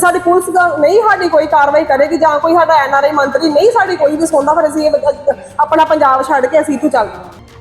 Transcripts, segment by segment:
ਤੇ ਸਾਡੀ ਪੁਲਿਸ ਨਹੀਂ ਸਾਡੀ ਕੋਈ ਕਾਰਵਾਈ ਕਰੇਗੀ ਜਾਂ ਕੋਈ ਸਾਡਾ ਐਨਆਰਆਈ ਮੰਤਰੀ ਨਹੀਂ ਸਾਡੀ ਕੋਈ ਵੀ ਸੁਣਦਾ ਫਿਰ ਅਸੀਂ ਆਪਣਾ ਪੰਜਾਬ ਛੱਡ ਕੇ ਅਸੀਂ ਇੱਥੋਂ ਚੱਲ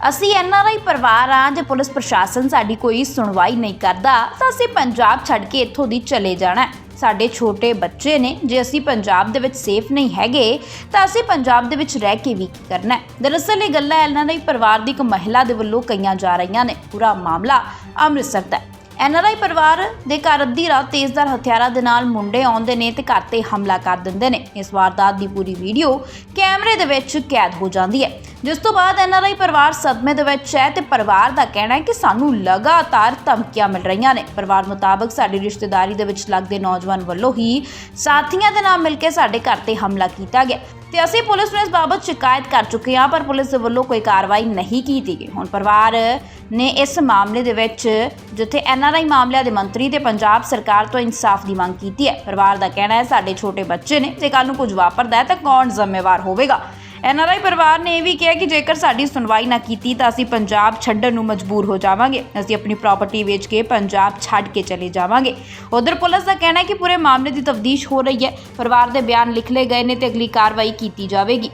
ਅਸੀਂ ਐਨਆਰਆਈ ਪਰਿਵਾਰ ਆ ਜੇ ਪੁਲਿਸ ਪ੍ਰਸ਼ਾਸਨ ਸਾਡੀ ਕੋਈ ਸੁਣਵਾਈ ਨਹੀਂ ਕਰਦਾ, ਤਾਂ ਅਸੀਂ ਪੰਜਾਬ ਛੱਡ ਕੇ ਇੱਥੋਂ ਦੀ ਚਲੇ ਜਾਣਾ ਸਾਡੇ ਛੋਟੇ ਬੱਚੇ ਨੇ, ਜੇ ਅਸੀਂ ਪੰਜਾਬ ਦੇ ਵਿੱਚ ਸੇਫ ਨਹੀਂ ਹੈਗੇ, ਤਾਂ ਅਸੀਂ ਪੰਜਾਬ ਦੇ ਵਿੱਚ ਰਹਿ ਕੇ ਵੀ ਕੀ ਕਰਨਾ ਹੈ? ਦਰਅਸਲ ਇਹ ਗੱਲਾਂ ਐਨਆਰਆਈ ਪਰਿਵਾਰ ਦੀ ਇੱਕ ਮਹਿਲਾ ਦੇ ਵੱਲੋਂ ਕਈਆਂ ਜਾ ਰਹੀਆਂ ਨੇ। ਪੂਰਾ ਮਾਮਲਾ ਅੰਮ੍ਰਿਤਸਰ ਦਾ ਐਨਆਰਆਈ ਪਰਿਵਾਰ ਦੇ ਘਰ ਅੱਧੀ ਰਾਤ ਤੇਜ਼ਦਾਰ ਹਥਿਆਰਾਂ ਦੇ ਨਾਲ ਮੁੰਡੇ ਆਉਂਦੇ ਨੇ ਤੇ ਘਰ ਤੇ ਹਮਲਾ ਕਰ ਦਿੰਦੇ ਨੇ। ਇਸ ਵਾਰਦਾਤ ਦੀ ਪੂਰੀ ਵੀਡੀਓ ਕੈਮਰੇ ਦੇ ਵਿੱਚ ਕੈਦ ਹੋ ਜਾਂਦੀ ਹੈ। ਜਿਸ ਤੋਂ ਬਾਅਦ ਐਨਆਰਆਈ ਪਰਿਵਾਰ ਸਦਮੇ ਦੇ ਵਿੱਚ ਹੈ ਤੇ ਪਰਿਵਾਰ ਦਾ ਕਹਿਣਾ ਹੈ ਕਿ ਸਾਨੂੰ ਲਗਾਤਾਰ ਧਮਕੀਆਂ ਮਿਲ ਰਹੀਆਂ ਨੇ। ਪਰਿਵਾਰ ਮੁਤਾਬਕ ਸਾਡੀ ਰਿਸ਼ਤੇਦਾਰੀ ਦੇ ਵਿੱਚ ਲੱਗਦੇ ਨੌਜਵਾਨ ਵੱਲੋਂ ਹੀ ਸਾਥੀਆਂ ਦੇ ਨਾਲ ਮਿਲ ਕੇ ਸਾਡੇ ਘਰ ਤੇ ਹਮਲਾ ਕੀਤਾ ਗਿਆ। ਤੇ ਅਸੀਂ ਪੁਲਿਸ ਨੂੰ ਇਸ ਬਾਬਤ ਸ਼ਿਕਾਇਤ ਕਰ ਚੁੱਕੇ ਹਾਂ, ਪਰ ਪੁਲਿਸ ਦੇ ਵੱਲੋਂ ਕੋਈ ਕਾਰਵਾਈ ਨਹੀਂ ਕੀਤੀ ਗਈ। ਹੁਣ ਪਰਿਵਾਰ ਨੇ ਇਸ ਮਾਮਲੇ ਦੇ ਵਿੱਚ, ਜਿੱਥੇ ਐਨਆਰਆਈ ਮਾਮਲਿਆਂ ਦੇ ਮੰਤਰੀ ਤੇ ਪੰਜਾਬ ਸਰਕਾਰ ਤੋਂ ਇਨਸਾਫ ਦੀ ਮੰਗ ਕੀਤੀ ਹੈ। ਪਰਿਵਾਰ ਦਾ ਕਹਿਣਾ ਹੈ, ਸਾਡੇ ਛੋਟੇ ਬੱਚੇ ਨੇ ਜੇ ਕੱਲ ਨੂੰ ਕੁਝ ਵਾਪਰਦਾ ਹੈ ਤਾਂ ਕੌਣ ਜ਼ਿੰਮੇਵਾਰ ਹੋਵੇਗਾ? ਐਨਆਰਆਈ ਪਰਿਵਾਰ ਨੇ ਇਹ ਵੀ ਕਿਹਾ ਕਿ ਜੇਕਰ ਸਾਡੀ ਸੁਣਵਾਈ ਨਾ ਕੀਤੀ ਤਾਂ ਅਸੀਂ ਪੰਜਾਬ ਛੱਡਣ ਨੂੰ ਮਜਬੂਰ ਹੋ ਜਾਵਾਂਗੇ। ਅਸੀਂ ਆਪਣੀ ਪ੍ਰਾਪਰਟੀ ਵੇਚ ਕੇ ਪੰਜਾਬ ਛੱਡ ਕੇ ਚਲੇ ਜਾਵਾਂਗੇ। ਉਧਰ ਪੁਲਿਸ ਦਾ ਕਹਿਣਾ ਹੈ ਕਿ ਪੂਰੇ ਮਾਮਲੇ ਦੀ ਤਫਤੀਸ਼ ਹੋ ਰਹੀ ਹੈ। ਪਰਿਵਾਰ ਦੇ ਬਿਆਨ ਲਿਖ ਲਏ ਗਏ ਨੇ ਤੇ ਅਗਲੀ ਕਾਰਵਾਈ ਕੀਤੀ ਜਾਵੇਗੀ।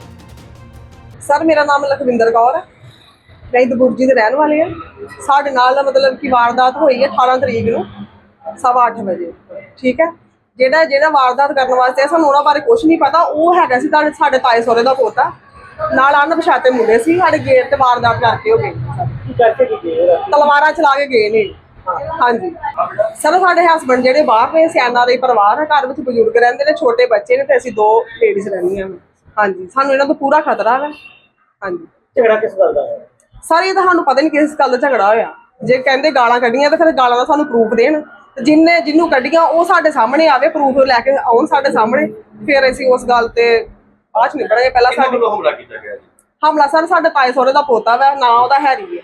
ਸਰ, ਮੇਰਾ ਨਾਮ ਲਖਵਿੰਦਰ ਕੌਰ ਹੈ। ਮੈਂ ਦਬੁਰਜੀ ਦੇ ਰਹਿਣ ਵਾਲੇ ਹਾਂ। ਸਾਡੇ ਨਾਲ ਮਤਲਬ ਕਿ ਵਾਰਦਾਤ ਹੋਈ ਹੈ 18 ਤਰੀਕ ਨੂੰ, ਸਵਾ ਅੱਠ ਵਜੇ। ਠੀਕ ਹੈ? ਜਿਹੜਾ ਜਿਹੜਾ ਵਾਰਦਾਤ ਕਰਨ ਵਾਸਤੇ ਸਾਨੂੰ ਉਹਨਾਂ ਬਾਰੇ ਕੁਝ ਨਹੀਂ ਪਤਾ। ਉਹ ਹੈਗਾ ਸੀ ਤੁਹਾਡੇ ਸਾਡੇ ਤਾਏ ਸਹੁਰੇ ਦਾ ਪੋਤਾ। ਨਾਲ ਅਣਪਛਾਤੇ ਮੁੰਡੇ ਸੀ ਸਾਡੇ ਗੇਟ ਤੇ ਵਾਰਦਾਤ ਕਰਕੇ ਹੋ ਗਏ। ਤਲਵਾਰਾਂ ਚਲਾ ਕੇ ਗਏ ਨੇ। ਹਾਂਜੀ। ਸਰ ਸਾਡੇ ਹਸਬੰਡ ਜਿਹੜੇ ਬਾਹਰ ਨੇ ਸਿਆਣਾ ਦੇ ਪਰਿਵਾਰ ਹੈ ਘਰ ਵਿੱਚ ਬਜ਼ੁਰਗ ਰਹਿੰਦੇ ਨੇ ਛੋਟੇ ਬੱਚੇ ਨੇ ਤੇ ਅਸੀਂ ਦੋ ਲੇਡੀਜ਼ ਰਹਿੰਦੀਆਂ ਹਾਂ ਹਾਂਜੀ। ਸਾਨੂੰ ਇਹਨਾਂ ਤੋਂ ਪੂਰਾ ਖਤਰਾ ਹੈ ਹਾਂਜੀ। ਝਗੜਾ ਕਿਸ ਗੱਲ ਦਾ ਹੈ ਸਰ ਇਹ ਤਾਂ ਸਾਨੂੰ ਪਤਾ ਨਹੀਂ ਕਿਸ ਗੱਲ ਦਾ ਝਗੜਾ ਹੋਇਆ। ਜੇ ਕਹਿੰਦੇ ਗਾਲਾਂ ਕੱਢੀਆਂ ਤਾਂ ਫਿਰ ਗਾਲਾਂ ਦਾ ਸਾਨੂੰ ਪ੍ਰੂਫ ਦੇਣ। ਤੇ ਜਿੰਨੇ ਜਿਹਨੂੰ ਕੱਢੀਆਂ ਉਹ ਸਾਡੇ ਸਾਹਮਣੇ ਆਵੇ ਪ੍ਰੂਫ ਲੈ ਕੇ ਆਉਣ ਸਾਡੇ ਸਾਹਮਣੇ। ਫਿਰ ਅਸੀਂ ਉਸ ਗੱਲ ਤੇ ਬਾਅਦ ਚ ਨਿਕਲਾਂਗੇ ਪਹਿਲਾਂ ਸਾਡੀ ਵੱਲੋਂ ਹਮਲਾ ਕੀਤਾ ਗਿਆ ਜੀ? ਹਮਲਾ ਸਰ ਸਾਡੇ ਤਾਏ ਸਹੁਰੇ ਦਾ ਪੋਤਾ ਵਾ ਨਾਂ ਉਹਦਾ ਹੈਰੀ ਹੈ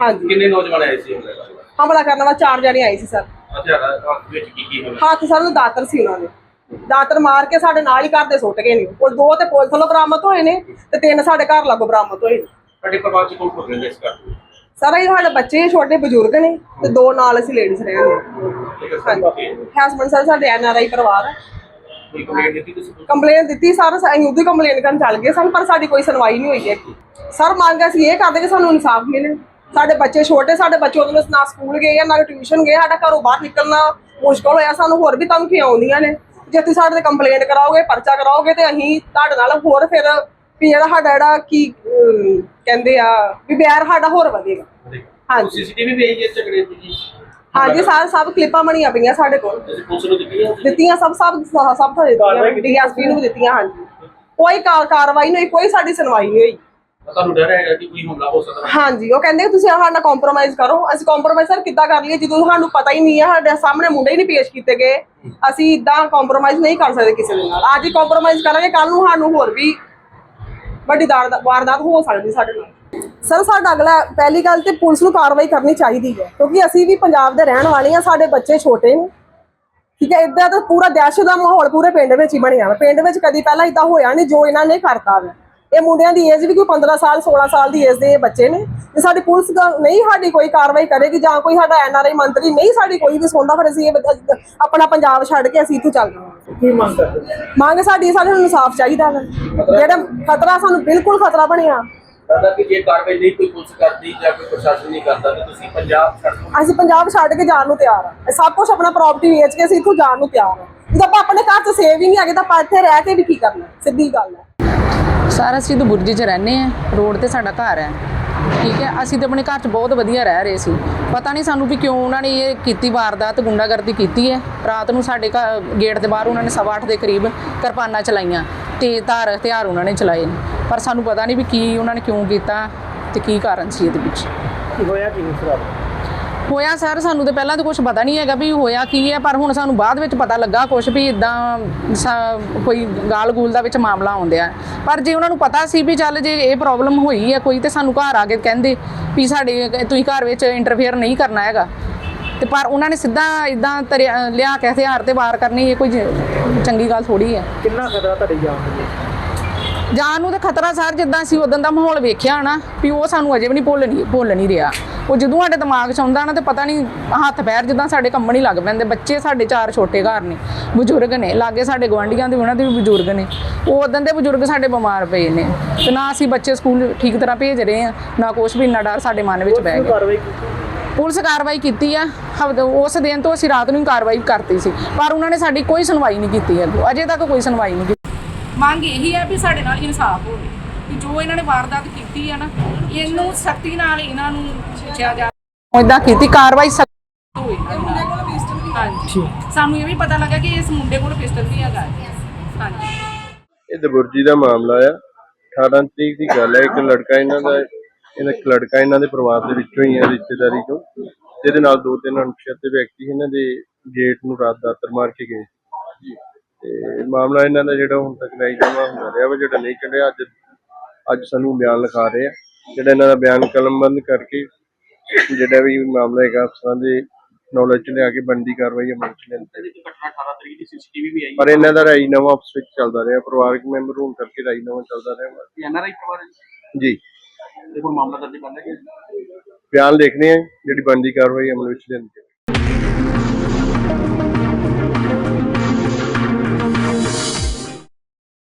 ਹਾਂਜੀ। ਕਿੰਨੇ ਨੌਜਵਾਨ ਆਏ ਸੀ ਹਮਲੇ ਕਰਨ ਹਮਲਾ ਕਰਨ ਵਾਸਤੇ ਚਾਰ ਜਣੇ ਆਏ ਸੀ ਸਰ। ਹਥਿਆਰਾਂ ਹੱਥ ਵਿੱਚ ਕੀ ਕੀ ਹਮਲਾ ਹੱਥ ਸਰ ਨੂੰ ਦਾਤਰ ਸੀ ਉਹਨਾਂ ਦੇ। ਦਾਤਰ ਮਾਰ ਕੇ ਸਾਡੇ ਨਾਲ ਹੀ ਘਰ ਦੇ ਸੁੱਟ ਗਏ ਨੇ। ਉਹ ਦੋ ਤੇ ਪੁਲਿਸ ਵੱਲੋਂ ਬਰਾਮਦ ਹੋਏ ਨੇ ਤੇ ਤਿੰਨ ਸਾਡੇ ਘਰ ਲਾਗੋਂ ਬਰਾਮਦ ਹੋਏ ਨੇ। ਸਾਡੇ ਪਰਿਵਾਰ ਚ ਕੌਣ ਕੌਣ ਰਹਿੰਦੇ ਇਸ ਘਰ ਸਰ ਇਹ ਸਾਡੇ ਬੱਚੇ ਛੋਟੇ ਬਜ਼ੁਰਗ ਨੇ ਤੇ ਦੋ ਨਾਲ ਅਸੀਂ ਲੇਡੀਜ਼ ਰਹਿੰਦੇ ਹਾਂਜੀ। ਹਸਬੰਡ ਸਰ ਸਾਡੇ ਐਨ ਆਰ ਆਈ ਪਰਿਵਾਰ। ਹੈ ਕੰਪਲੇਨ ਦਿੱਤੀ ਸਰ ਅਸੀਂ ਉਹਦੀ ਕੰਪਲੇਨ ਕਰਨ ਚੱਲ ਗਏ ਸਨ ਪਰ ਸਾਡੀ ਕੋਈ ਸੁਣਵਾਈ ਨਹੀਂ ਹੋਈ ਹੈ। ਸਰ ਮੰਗ ਅਸੀਂ ਇਹ ਕਰਦੇ ਕਿ ਸਾਨੂੰ ਇਨਸਾਫ ਮਿਲੇ। ਸਾਡੇ ਬੱਚੇ ਛੋਟੇ ਸਾਡੇ ਬੱਚੇ ਉਹਦੇ ਵਿੱਚ ਨਾ ਸਕੂਲ ਗਏ ਆ ਨਾ ਟਿਊਸ਼ਨ ਗਏ ਸਾਡਾ ਘਰੋਂ ਬਾਹਰ ਨਿਕਲਣਾ ਮੁਸ਼ਕਲ ਹੋਇਆ। ਸਾਨੂੰ ਹੋਰ ਵੀ ਧਮਕੀਆਂ ਆਉਂਦੀਆਂ ਨੇ। ਜੇ ਤੁਸੀਂ ਸਾਡੇ ਤੇ ਕੰਪਲੇਂਟ ਕਰਾਓਗੇ ਪਰਚਾ ਕਰਾਓਗੇ ਤੇ ਅਸੀਂ ਤੁਹਾਡੇ ਨਾਲ ਹੋਰ ਫਿਰ ਵੀ ਜਿਹੜਾ ਸਾਡਾ ਜਿਹੜਾ ਕੀ ਅਮ, ਕਹਿੰਦੇ ਆ ਵੀ ਬਿਆਰ ਸਾਡਾ ਹੋਰ ਵਧੇਗਾ। ਹਾਂਜੀ। ਸੀਸੀਟੀਵੀ ਵੀ ਹੈ ਝਗੜੇ ਦੀ ਜੀ। ਹਾਂਜੀ ਸਾਰੇ ਸਭ ਕਲਿੱਪਾਂ ਬਣੀਆਂ ਪਈਆਂ ਸਾਡੇ ਕੋਲ। ਤੁਸੀਂ ਪੁਲਿਸ ਨੂੰ ਦਿੱਤੀ ਹੈ ਦਿੱਤੀਆਂ ਸਭ ਸਭ ਸਭ ਸਭ ਤੋਂ ਦਿੱਤੀਆਂ? ਡੀਐਸਪੀ ਨੂੰ ਵੀ ਦਿੱਤੀਆਂ ਹਾਂਜੀ। ਕੋਈ ਕਾ- ਕਾਰਵਾਈ ਨਹੀਂ ਹੋਈ ਕੋਈ ਸਾਡੀ ਸੁਣਵਾਈ ਨਹੀਂ ਹੋਈ। ਤੁਹਾਨੂੰ ਡਰ ਹੈਗਾ ਕਿ ਕੋਈ ਹਮਲਾ ਹੋ ਸਕਦਾ। ਹਾਂਜੀ ਉਹ ਕਹਿੰਦੇ ਕਿ ਤੁਸੀਂ ਸਾਡੇ ਨਾਲ ਕੰਪਰੋਮਾਈਜ਼ ਕਰੋ। ਅਸੀਂ ਕੰਪਰੋਮਾਈਜ਼ ਸਰ ਕਿੱਦਾਂ ਕਰ ਲਈਏ? ਜਦੋਂ ਸਾਨੂੰ ਪਤਾ ਹੀ ਨਹੀਂ ਹੈ ਸਾਡੇ ਸਾਹਮਣੇ ਮੁੰਡੇ ਹੀ ਨਹੀਂ ਪੇਸ਼ ਕੀਤੇ ਗਏ। ਅਸੀਂ ਇਦਾਂ ਕੰਪਰੋਮਾਈਜ਼ ਨਹੀਂ ਕਰ ਸਕਦੇ ਕਿਸੇ ਦੇ ਨਾਲ। ਅੱਜ ਹੀ ਕੰਪਰੋਮਾਈਜ਼ ਕਰਾਂਗੇ ਕੱਲ ਨੂੰ ਸਾਨੂੰ ਹੋਰ ਵੀ ਵੱਡੀ ਦਾਰ- ਵਾਰਦਾਤ ਹੋ ਸਕਦੀ ਸਾਡੇ ਨਾਲ। ਸਰ, ਸਾਡਾ ਅਗਲਾ ਪਹਿਲੀ ਗੱਲ ਤੇ ਪੁਲਿਸ ਨੂੰ ਕਾਰਵਾਈ ਕਰਨੀ ਚਾਹੀਦੀ ਹੈ, ਕਿਉਂਕਿ ਅਸੀਂ ਵੀ ਪੰਜਾਬ ਦੇ ਰਹਿਣ ਵਾਲੇ ਹਾਂ, ਸਾਡੇ ਬੱਚੇ ਛੋਟੇ ਨੇ। ਠੀਕ ਹੈ, ਇਦਾਂ ਤਾਂ ਪੂਰਾ ਦਹਿਸ਼ਤ ਦਾ ਮਾਹੌਲ ਪੂਰੇ ਪਿੰਡ ਵਿੱਚ ਹੀ ਬਣਿਆ ਵਾ। ਪਿੰਡ ਵਿੱਚ ਕਦੀ ਪਹਿਲਾਂ ਇਦਾਂ ਹੋਇਆ ਨਹੀਂ, ਜੋ ਇਹਨਾਂ ਨੇ ਕਰਤਾ ਵਾ। ਇਹ ਮੁੰਡਿਆਂ ਦੀ ਏਜ ਵੀ ਕੋਈ 15 ਸਾਲ 16 ਸਾਲ ਦੀ ਏਜ ਦੇ ਇਹ ਬੱਚੇ ਨੇ। ਤੇ ਸਾਡੀ ਪੁਲਿਸ ਨਹੀਂ ਸਾਡੀ ਕੋਈ ਕਾਰਵਾਈ ਕਰੇਗੀ ਜਾਂ ਕੋਈ ਸਾਡਾ ਐਨਆਰਆਈ ਮੰਤਰੀ ਨਹੀਂ ਸਾਡੀ ਕੋਈ ਵੀ ਸੁਣਦਾ, ਫਿਰ ਅਸੀਂ ਇਹ ਆਪਣਾ ਪੰਜਾਬ ਛੱਡ ਕੇ ਅਸੀਂ ਇੱਥੋਂ ਚੱਲ ਜਾਵਾਂਗੇ ਕੀ ਮੰਗ ਕਰਦੇ ਹੋ? ਮੰਗ ਸਾਡੀ ਸਾਨੂੰ ਇਨਸਾਫ ਚਾਹੀਦਾ ਵਾ ਜਿਹੜਾ ਖਤਰਾ ਸਾਨੂੰ ਬਿਲਕੁਲ ਖਤਰਾ ਬਣਿਆ। ਪਤਾ ਕਿ ਜੇ ਕਾਰਵਾਈ ਨਹੀਂ ਕੋਈ ਪੁਲਿਸ ਕਰਦੀ ਜਾਂ ਕੋਈ ਪ੍ਰਸ਼ਾਸਨ ਨਹੀਂ ਕਰਦਾ ਤਾਂ ਤੁਸੀਂ ਪੰਜਾਬ ਛੱਡ ਦਿਓ। ਅਸੀਂ ਪੰਜਾਬ ਛੱਡ ਕੇ ਜਾਣ ਨੂੰ ਤਿਆਰ ਆ ਸਭ ਕੁਝ ਆਪਣਾ ਪ੍ਰਾਪਰਟੀ ਵੇਚ ਕੇ ਅਸੀਂ ਇੱਥੋਂ ਜਾਣ ਨੂੰ ਤਿਆਰ ਆ ਜਦੋਂ ਆਪਾਂ ਆਪਣੇ ਘਰ 'ਚ ਸੇਵ ਹੀ ਨਹੀਂ ਹੈਗੇ ਤਾਂ ਆਪਾਂ ਇੱਥੇ ਰਹਿ ਕੇ ਵੀ ਕੀ ਕਰਨਾ ਸਿੱਧੀ ਗੱਲ ਹੈ। ਸਾਰਾ ਅਸੀਂ ਤਾਂ ਬੁਰਜੀ 'ਚ ਰਹਿੰਦੇ ਆ ਰੋਡ ਤੇ ਸਾਡਾ ਘਰ ਹੈ। ਠੀਕ ਹੈ, ਅਸੀਂ ਤਾਂ ਆਪਣੇ ਘਰ 'ਚ ਬਹੁਤ ਵਧੀਆ ਰਹਿ ਰਹੇ ਸੀ। ਪਤਾ ਨਹੀਂ ਸਾਨੂੰ ਵੀ ਕਿਉਂ ਉਹਨਾਂ ਨੇ ਇਹ ਕੀਤੀ ਵਾਰਦਾਤ, ਗੁੰਡਾਗਰਦੀ ਕੀਤੀ ਹੈ। ਰਾਤ ਨੂੰ ਸਾਡੇ ਘਰ ਗੇਟ ਦੇ ਬਾਹਰ ਉਹਨਾਂ ਨੇ ਸਵਾ ਅੱਠ ਦੇ ਕਰੀਬ ਕਿਰਪਾਨਾਂ ਚਲਾਈਆਂ, ਤੇ ਧਾਰ, ਹਥਿਆਰ ਉਹਨਾਂ ਨੇ ਚਲਾਏ ਨੇ। ਪਰ ਸਾਨੂੰ ਪਤਾ ਨਹੀਂ ਵੀ ਕੀ ਉਹਨਾਂ ਨੇ ਕਿਉਂ ਕੀਤਾ ਤੇ ਕੀ ਕਾਰਨ ਸੀ ਇਹਦੇ ਵਿੱਚ। ਹੋਇਆ ਕੀ ਇਸ ਹੋਇਆ ਸਰ, ਸਾਨੂੰ ਤੇ ਪਹਿਲਾਂ ਤਾਂ ਕੁਝ ਪਤਾ ਨਹੀਂ ਹੈਗਾ ਵੀ ਹੋਇਆ ਕੀ ਹੈ, ਪਰ ਹੁਣ ਸਾਨੂੰ ਬਾਅਦ ਵਿੱਚ ਪਤਾ ਲੱਗਾ ਕੁਝ ਵੀ ਇਦਾਂ ਕੋਈ ਗਾਲ ਗੂਲ ਦਾ ਵਿੱਚ ਮਾਮਲਾ ਆਉਂਦਿਆ ਪਰ ਜੇ ਉਹਨਾਂ ਨੂੰ ਪਤਾ ਸੀ ਵੀ ਚੱਲ ਜੇ ਇਹ ਪ੍ਰੋਬਲਮ ਹੋਈ ਹੈ ਕੋਈ ਤੇ ਸਾਨੂੰ ਘਰ ਆ ਕੇ ਕਹਿੰਦੇ ਵੀ ਸਾਡੇ ਤੁਸੀਂ ਘਰ ਵਿੱਚ ਇੰਟਰਫੇਅਰ ਨਹੀਂ ਕਰਨਾ ਹੈਗਾ। ਤੇ ਪਰ ਉਹਨਾਂ ਨੇ ਸਿੱਧਾ ਇਦਾਂ ਲਿਆ ਕੇ ਹਥਿਆਰ ਤੇ ਵਾਰ ਕਰਨੀ, ਇਹ ਕੋਈ ਚੰਗੀ ਗੱਲ ਥੋੜੀ ਹੈ। ਕਿੰਨਾ ਖਤਰਾ ਤੁਹਾਡੀ ਜਾਨ ਨੂੰ? ਜਾਨ ਨੂੰ ਤੇ ਖਤਰਾ ਸਰ ਜਿੱਦਾਂ ਅਸੀਂ ਉਦੋਂ ਦਾ ਮਾਹੌਲ ਵੇਖਿਆ ਨਾ ਵੀ ਉਹ ਸਾਨੂੰ ਅਜੇ ਵੀ ਨਹੀਂ ਭੁੱਲ ਨਹੀਂ ਭੁੱਲ ਨਹੀਂ ਰਿਹਾ। ਉਹ ਜਦੋਂ ਸਾਡੇ ਦਿਮਾਗ 'ਚ ਆਉਂਦਾ ਨਾ ਤੇ ਪਤਾ ਨਹੀਂ ਹੱਥ ਪੈਰ ਜਿੱਦਾਂ ਸਾਡੇ ਕੰਮਣ ਹੀ ਲੱਗ ਪੈਂਦੇ ਬੱਚੇ ਸਾਡੇ ਚਾਰ ਛੋਟੇ ਘਰ ਨੇ ਬਜ਼ੁਰਗ ਨੇ ਲਾਗੇ ਸਾਡੇ ਗਵਾਂਢੀਆਂ ਦੇ ਉਹਨਾਂ ਦੇ ਵੀ ਬਜ਼ੁਰਗ ਨੇ ਉਹ ਉਦੋਂ ਦੇ ਬਜ਼ੁਰਗ ਸਾਡੇ ਬਿਮਾਰ ਪਏ ਨੇ ਤੇ ਨਾ ਅਸੀਂ ਬੱਚੇ ਸਕੂਲ ਠੀਕ ਤਰ੍ਹਾਂ ਭੇਜ ਰਹੇ ਆ ਨਾ ਕੁਛ ਵੀ ਇੰਨਾ ਡਰ ਸਾਡੇ ਮਨ ਵਿੱਚ ਨੂੰ ਗਿਆ। ਪੁਲਿਸ ਕਾਰਵਾਈ ਕੀਤੀ ਆ ਉਸ ਦਿਨ ਤੋਂ ਅਸੀਂ ਰਾਤ ਨੂੰ ਹੀ ਕਾਰਵਾਈ ਕਰਤੀ ਸੀ ਪਰ ਉਹਨਾਂ ਨੇ ਸਾਡੀ ਕੋਈ ਸੁਣਵਾਈ ਨਹੀਂ ਕੀਤੀ ਅੱਗੋਂ ਅਜੇ ਤੱਕ ਕੋਈ ਸੁਣਵਾਈ ਨਹੀਂ ਕੀਤੀ। ਮੰਗ ਇਹੀ ਹੈ ਵੀ ਸਾਡੇ ਨਾਲ ਇਨਸਾਫ ਹੋਵੇ ਕਿ ਜੋ ਇਹਨਾਂ ਨੇ ਵਾਰਦਾਤ ਕੀਤੀ ਆ ਨਾ ਇਹਨੂੰ ਸਖਤੀ ਨਾਲ ਇਹਨਾਂ ਨੂੰ ਪੁੱਛਿਆ ਜਾ ਇਦਾਂ ਕੀਤੀ ਕਾਰਵਾਈ ਸਖਤ। ਹਾਂਜੀ। ਸਾਨੂੰ ਇਹ ਵੀ ਪਤਾ ਲੱਗਾ ਕਿ ਇਸ ਮੁੰਡੇ ਕੋਲ ਪਿਸਟਲ ਵੀ ਹੈਗਾ। ਹਾਂਜੀ। ਇਹ ਦਬੁਰਜੀ ਦਾ ਮਾਮਲਾ ਆ। 18 ਤਰੀਕ ਦੀ ਗੱਲ ਹੈ ਇੱਕ ਲੜਕਾ ਇਹਨਾਂ ਦਾ ਇਹਨਾਂ ਲੜਕਾ ਇਹਨਾਂ ਦੇ ਪਰਿਵਾਰ ਦੇ ਵਿੱਚੋਂ ਹੀ ਹੈ ਰਿਸ਼ਤੇਦਾਰੀ ਚੋਂ। ਜਿਹਦੇ ਨਾਲ ਦੋ ਤਿੰਨ ਅਣਪਛਾਤੇ ਵਿਅਕਤੀ ਇਹਨਾਂ ਦੇ ਗੇਟ ਨੂੰ ਰਾਤ ਦਾਤਰ ਮਾਰ ਕੇ ਗਏ। ਤੇ ਮਾਮਲਾ ਇਹਨਾਂ ਦਾ ਜਿਹੜਾ ਹੁਣ ਤੱਕ ਨਹੀਂ ਜਮਾ ਹੁੰਦਾ ਰਿਹਾ ਵਾ ਜਿਹੜਾ ਨਹੀਂ ਚੜਿਆ ਅੱਜ ਅੱਜ ਸਾਨੂੰ ਬਿਆਨ ਲਿਖਾ ਰਹੇ ਆ। ਜਿਹੜਾ ਇਹਨਾਂ ਦਾ ਬਿਆਨ ਕਲਮਬੰਦ ਕਰਕੇ ਜਿਹੜਾ ਵੀ ਮਾਮਲਾ ਹੈਗਾ ਅਫਸਰਾਂ ਦੇ ਨੌਲੇਜ ਚ ਲਿਆ ਕੇ ਬਣਦੀ ਕਾਰਵਾਈ ਅਮਲ ਚ ਲੈਂਦੇ ਇਹਦੇ ਚ ਘਟਨਾ 18 ਤਰੀਕ ਦੀ ਸੀਸੀਟੀਵੀ ਵੀ ਆਈ ਪਰ ਇਹਨਾਂ ਦਾ ਰਾਜੀਨਾਮਾ ਆਪਸ ਵਿੱਚ ਚੱਲਦਾ ਰਿਹਾ। ਪਰਿਵਾਰਕ ਮੈਂਬਰ ਹੋਣ ਕਰਕੇ ਰਾਜੀਨਾਮਾ ਚੱਲਦਾ ਰਿਹਾ ਐਨਆਰਆਈ ਪਰਿਵਾਰ ਜੀ। ਬਿਆਨ ਲਿਖਣੇ ਆ ਜਿਹੜੀ ਬਣਦੀ ਕਾਰਵਾਈ ਅਮਲ ਵਿੱਚ ਲੈਂਦੇ